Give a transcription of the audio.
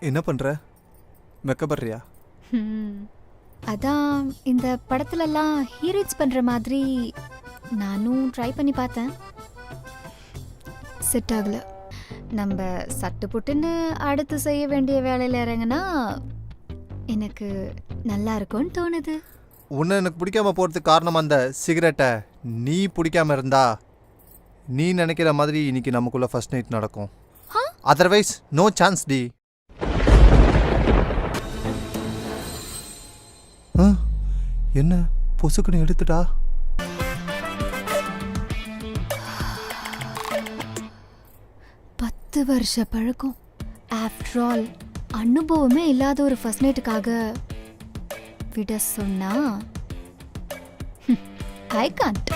என்ன பண்ற? வெக்கப்படுறியா? ஹம். அதான் இந்த படத்துலலாம் ஹீரோயின்ஸ் பண்ற மாதிரி நானும் ட்ரை பண்ணி பார்த்தேன். செட் ஆகல. நம்ம சட்டு புட்டுன்னு அடுத்து செய்ய வேண்டிய வேலையில இறங்குனா எனக்கு நல்லா இருக்கும்னு தோணுது. உன்னை எனக்கு பிடிக்காம போறதுக்கு காரணம் அந்த சிகரெட்டை நீ பிடிக்காம இருந்தா நீ நினைக்கிற மாதிரி இன்னைக்கு நமக்குள்ள ஃபர்ஸ்ட் நைட் நடக்கும்? அதர்வைஸ் நோ சான்ஸ் டி. ஆ, என்ன? பொசுக்குன்னு எடுத்துட்டா? பத்து வருஷ பழக்கம். ஆஃப்டர் ஆல் அனுபவமே இல்லாத ஒரு ஃபர்ஸ்ட் நைட்டுக்காக விட சொன்னா ஐ காண்ட்